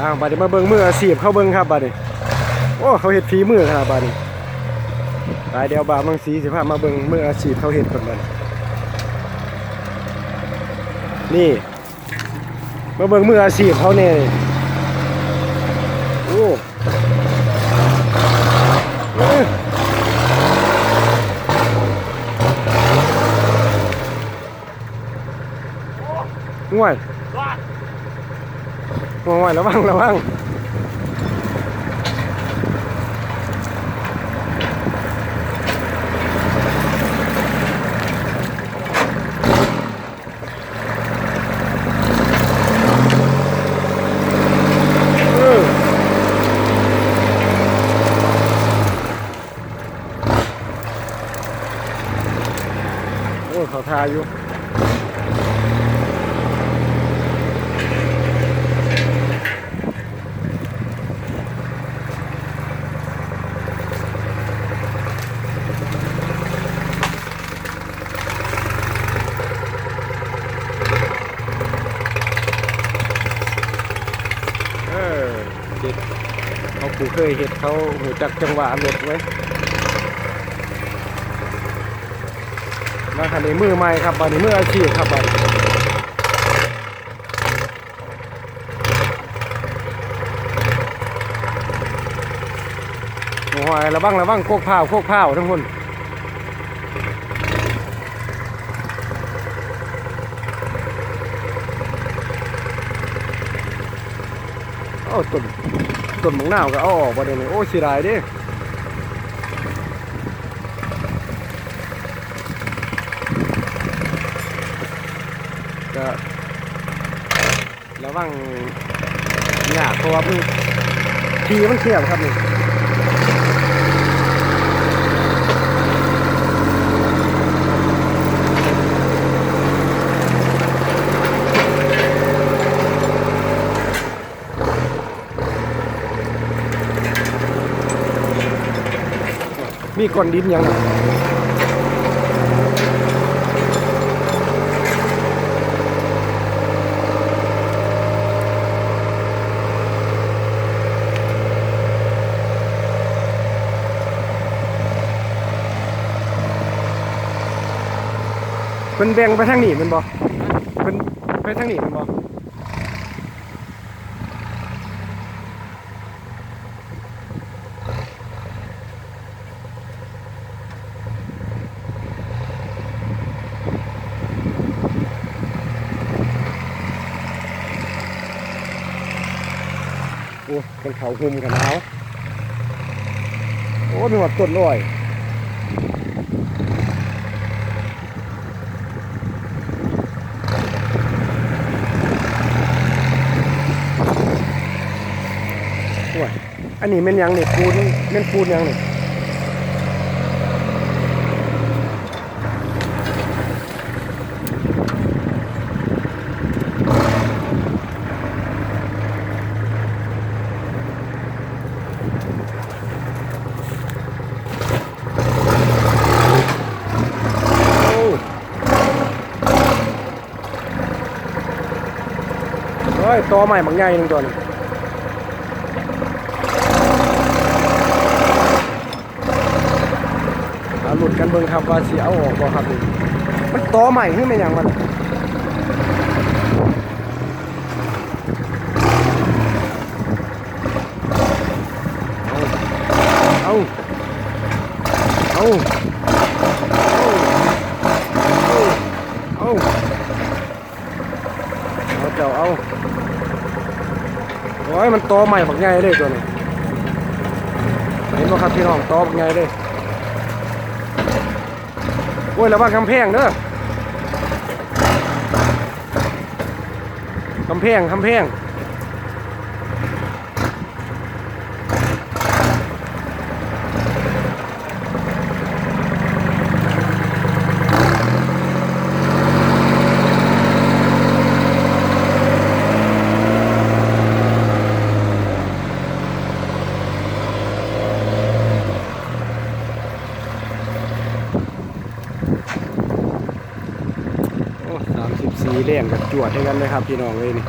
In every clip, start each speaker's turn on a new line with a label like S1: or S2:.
S1: อ้าวบัดนี้มาเบิ่งมืออาชีพเขาเบิ่งครับบัดนี้โอ้เขาเฮ็ดฝีมือขนาดบัดนี้ตายเดียวบาบางสีสิพามาเบิ่งมืออาชีพเขาเฮ็ดกันบัดนี้นี่มาเบิ่งมืออาชีพเขาเนี่ยโอ้ง่วย ง่วยระวังระวังเออโอ้ยเขาทาอยู่ อเด็ดเขาปูเคยเห็ดเขาหูจักจังหวะรถไว้มาคันนี้มือใหม่ครับบันนี้มืออาชีพครับบัดนี้โอ้ยระวังระวังโคกผ้าวโคกผ้าวทั้งคน ต้นต้นหมงนาวก็เอาออกมาเดี๋ยวนี้โอ้เสียดายดิก็ระวังหยากเพราะว่ามันทีมันเขียบครับนี่ มีก้อนดินยังเป็นแบ่งไปทางนี้มันบ่เป็นไปทางนี้มันบ่ เป็นเขาหุมกันหนาวโอ้มีหวัดต้นอ้อยอ้ยอันนี้เป็นยังนี่ปูนเป็นปูนยังนี่ ยตอใหม่บางใหญ่หนึงตัวนี้หลุดกันเบิ่งครับว่าสิเอาออกบ่ครับนี่มันตอใหม่ขึ้นมาอย่างมันเอาเอาเอาเอาเอาเจ้าเอา อ้ยมันตอใหม่บักใหญ่เลยตัวนี้เห็นบ่ครับพี่น้องตอบักใหญ่เลยโอ้ยแล้วว่ากำแพงเด้อกำแพงกำแพง แดงกับจวดให้กันเลยครับพี่น้องเลยนี่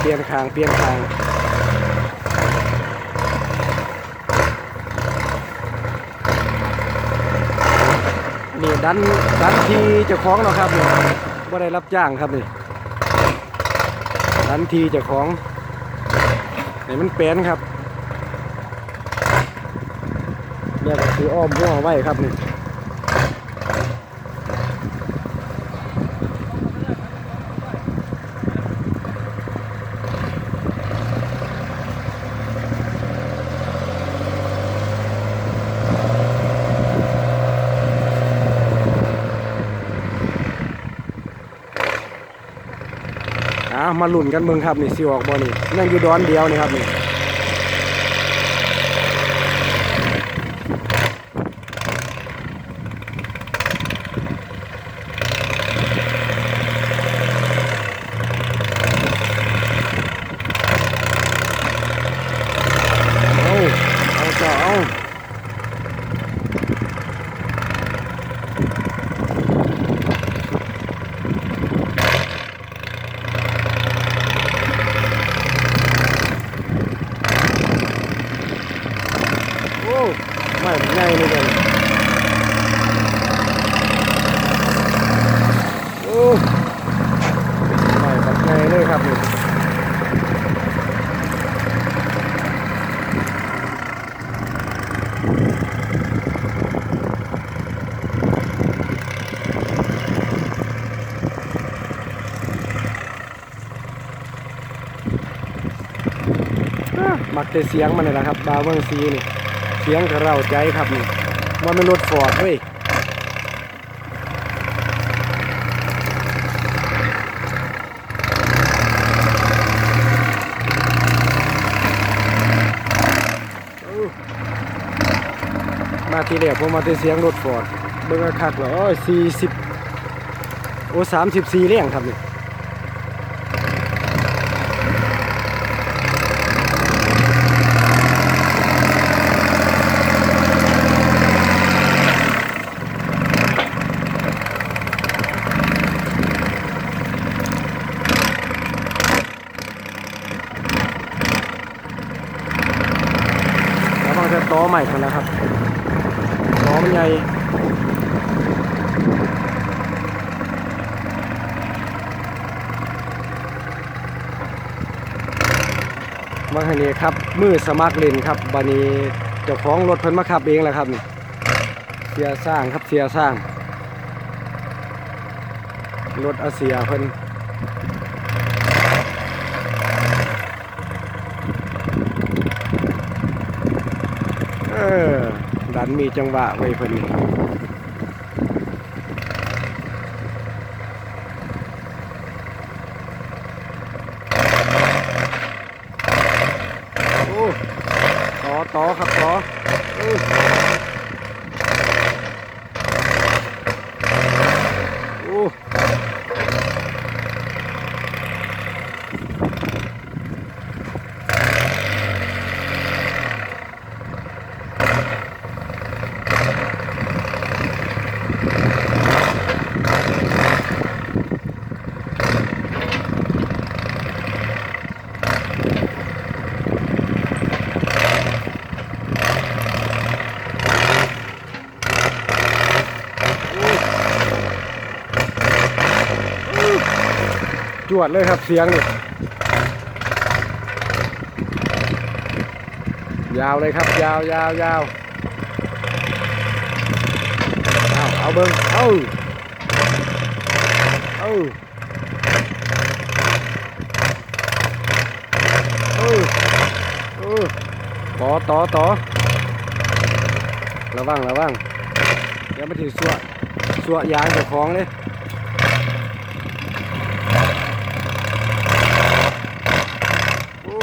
S1: เปลี่ยนคางเปลี่ยนคางนี่ดันดันทีจะคล้องเราครับเนี่ยว่าได้รับจ้างครับนี่ดันทีจะคล้องไหนมันแปลนครับ เนี่ยก็คืออ้อมหัวไว้ครับนี่อ่ามาลุ่นกันเมืองครับนี่สิออกบ่นี่ยังอยู่ดอนเดียวนี่ครับนี่เอาเอาเจ้าเอาโอ้ ไม่ง่ายเลยกันโอ้ไม่แบบง่ายเลยครับนี่มักแต่เสียงมันนี่แหละครับ บาวเมืองซีนี่ สียงกระเราใจครับนี่ว่ามันรถฟอร์ดเว้ยมาทีเดียวผมมาแต่เสียงรถฟอร์ดเบิ่งคักแล้วโอ้ยสี่สิบโอ้สามสิบสี่เรี่ยงครับนี่ แล้วบางจะต้อใหม่กันนะครับต้อ มันใหญ่บางทีนี้ครับ มือสมัครเล่นครับบานี้เจ้าของรถเพิ่นมาขับเองแหละครับนี่เสียสร้างครับเสียสร้าง รถอาเซียเพิ่น เออ ดั นมีจังหวะไว้เพิ่นนี่โอ้ต่อต่อครับต่อเออโอ้ จวดเลยครับเสียงนี่ยาวเลยครับ ยาวยาวยาวเอาเอาเบิ้งเอาเอาเอาเอาต่อต่อต่อระวังระวังเดี๋ยวมาถึงสัวสัวยางเจ้าของเลย โอ้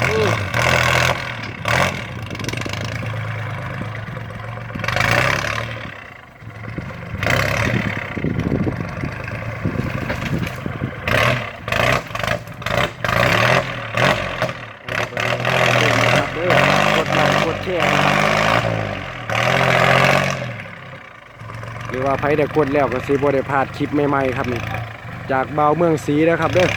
S1: โอ้กดไลค์กดแชร์นะครับ หรือว่าไผได้กดแล้วก็สิบ่ได้พลาดคลิปใหม่ๆครับนี่จากเบาเมืองสีนะครับเด้อ